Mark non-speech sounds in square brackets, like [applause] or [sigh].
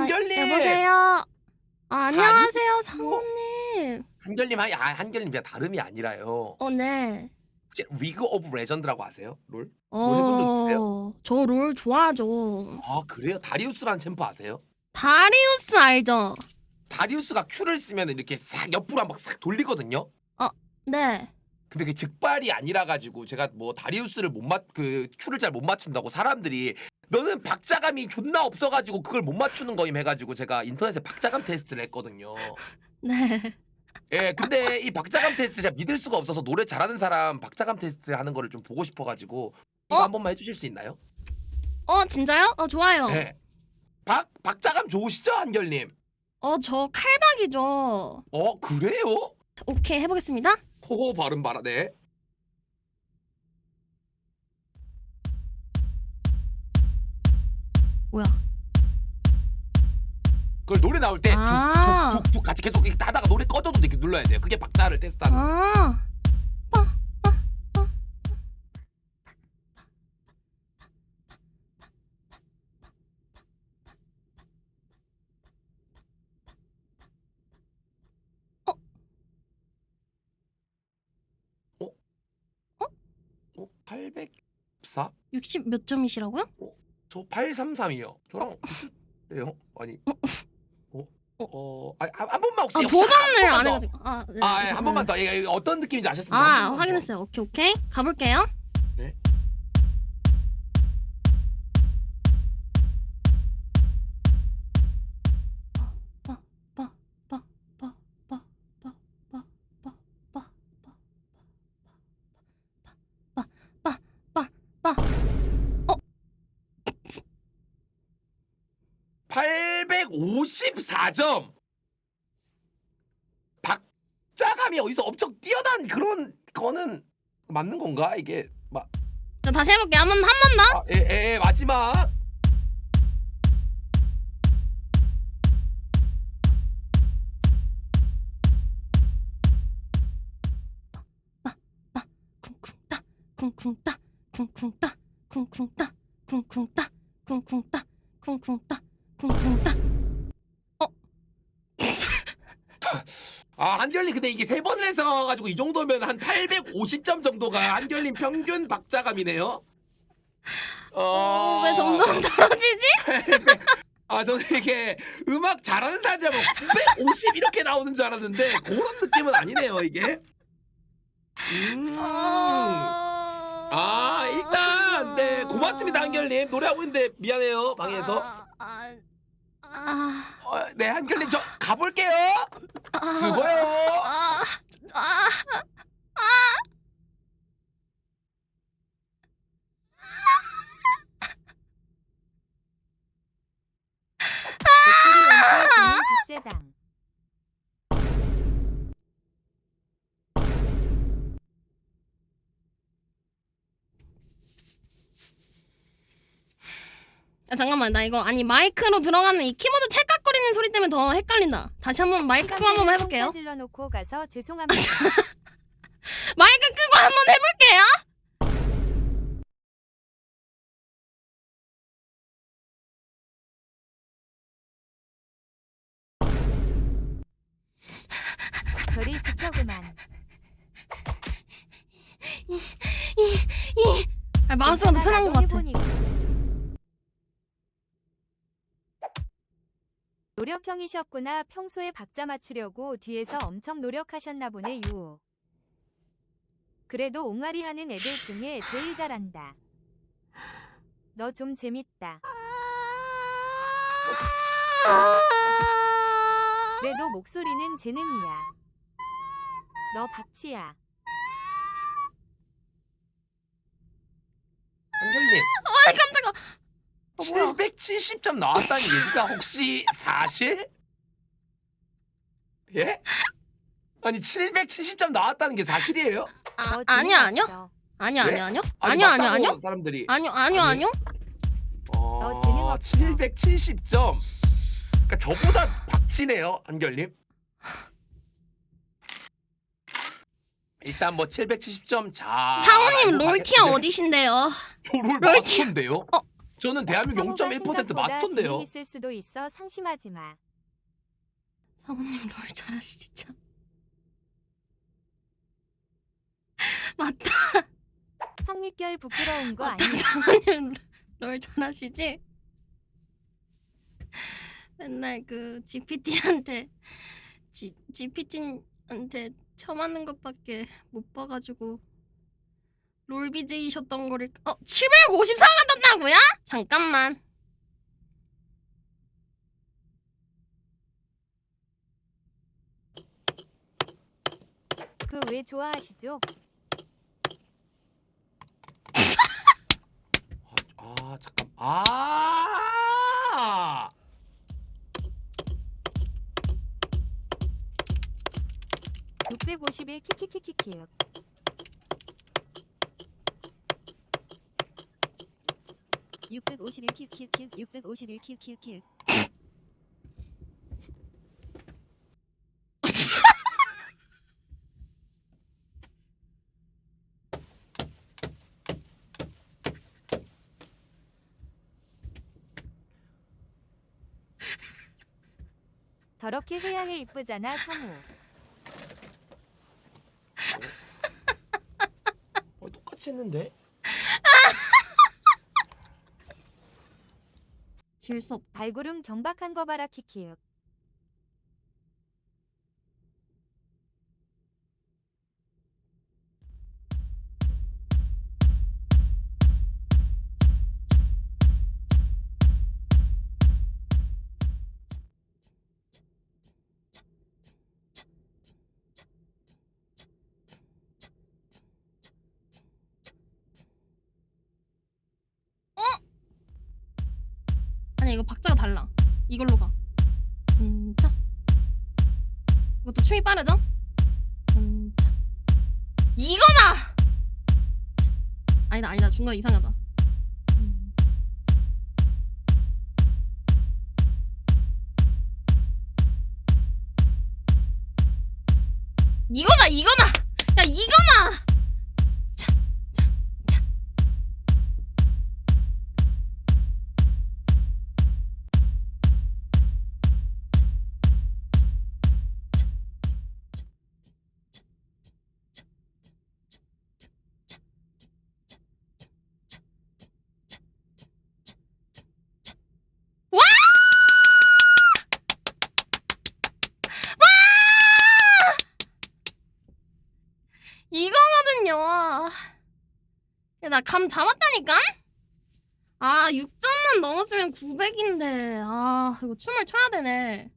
한결님. 아, 여보세요. 아, 안녕하세요, 상호님. 한결님 아 한결님 그냥 다름이 아니라요. 어, 네. 혹시 리그 오브 레전드라고 아세요? 롤? 해본 적 어, 저롤 좋아하죠. 아 그래요? 다리우스라는 챔프 아세요? 다리우스 알죠? 다리우스가 Q를 쓰면 이렇게 싹 옆으로 한번 싹 돌리거든요. 네. 근데 그 즉발이 아니라 가지고 제가 뭐 다리우스를 못맞그 Q를 잘 못 맞춘다고 사람들이 너는 박자감이 존나 없어가지고 그걸 못 맞추는 거임 해가지고 제가 인터넷에 박자감 테스트를 했거든요. [laughs] 네. 예, 근데 이 박자감 테스트 제가 믿을 수가 없어서 노래 잘하는 사람 박자감 테스트 하는 거를 좀 보고 싶어가지고 이거 어? 한 번만 해주실 수 있나요? 어, 진짜요? 어, 좋아요. 네. 박 박자감 좋으시죠, 한결님? 어, 저 칼박이죠. 어 그래요? 자, 오케이, 해보겠습니다. 호호 발음 봐라, 네. 뭐야? 그걸 노래 나올 때 아. 툭툭툭툭 같이 계속 이렇게 하다가 노래 꺼져도 이렇게 눌러야 돼요. 그게 박자를 테스트하는. 거예요. 아. 804? 60 몇 점이시라고요? 저 833이요. 저랑 비슷해요. 아니. 어? 어, 아니, 한, 한 번만 혹시 아, 도전을 한 안. 해가지고. 아, 네. 아, 예, 한 번만 더. 이게 어떤 느낌인지 아셨습니까? 한 아, 번만 더. 확인했어요. 오케이, 오케이. 가볼게요. 네. 854점. 박자감이 어디서 엄청 뛰어난 그런 거는 맞는 건가? 이게 막 자, 다시 해볼게요. 한 번, 한 번 더. 아, 예, 예, 예, 마지막. 쿵쿵 따, 쿵쿵 따, 쿵쿵 따, 쿵쿵 따, 쿵쿵 따, 쿵쿵 따, 쿵쿵 따, 쿵쿵 따. 아 한결님 근데 이게 세 번을 해서 가지고 이 정도면 한 850점 정도가 한결님 평균 박자감이네요. 어, 왜 점점 [laughs] 떨어지지? [laughs] 아 저는 이게 음악 잘하는 사람들은 950 이렇게 나오는 줄 알았는데 그런 느낌은 아니네요 이게. 음. 아, 아 일단 네 고맙습니다 한결님 노래하고 있는데 미안해요 방에서. 아, 아, 아, 어, 네 한결님 저 가볼게요. 아, 수고해요. 아, 아, 댓글이 박세당. 야, 잠깐만 나 이거 아니 마이크로 들어가는 이 키보드 찰칵거리는 소리 때문에 더 헷갈린다. 다시 한번 마이크 끄고 한번 해볼게요. 질러 놓고 가서 죄송합니다. [laughs] 마이크 끄고 한번 해볼게요. 저리 지켜구만. 아, 마우스가 더 편한 것 같아. 노력형이셨구나. 평소에 박자 맞추려고 뒤에서 엄청 노력하셨나 보네 유. 그래도 옹알이 하는 애들 중에 제일 잘한다. 너 좀 재밌다. 그래도 목소리는 재능이야. 너 박치야. 한결님 아 깜짝아. 어 뭐야? 770점 나왔다는 얘기가 혹시 사실? 예? 아니 770점 나왔다는 게 사실이에요? 아, 너 아니야 없어. 아니야 네? 아니야 아니요 아니, 아니요 아니요 맞다고 아니요 사람들이 아니요 아니요 아니. 아니요 너 재능 어, 없어. 770점 그러니까 저보다 박치네요 한결님 일단 뭐 770점 자 알고 롤티어. 어디신데요? 저롤 롤티- 맞췄는데요? 어. 저는 대한민국 사모가 0.1% 생각보다 마스터인데요. 있을 수도 있어 상심하지 마. 사모님 롤 잘하시지 참. [laughs] 맞다 성mit결 부끄러운 거 맞다 아니야? 사모님 롤 잘하시지? 맨날 그 GPT한테 G, GPT 한테 처맞는 것밖에 못 봐가지고 롤 BJ이셨던 거를 어 754가 떴다고요? 잠깐만 그 왜 좋아하시죠? 아, [laughs] 아 잠깐. 아. 651 키키키키키. 651 킥킥킥 651 킥킥킥 저렇게 해양에 이쁘잖아 사무. 어, 똑같이 했는데. 질수 없 발구름 경박한 거 봐라 키키. 아 이거 박자가 달라. 이걸로 가. 분자. 이것도 춤이 빠르죠? 분자. 이거다! 아니다 아니다. 중간 이상하다. 음. 이거다 이거다! 야 이거다 나 감 잡았다니까? 아, 6점만 넘었으면 900인데. 아, 이거 춤을 춰야 되네.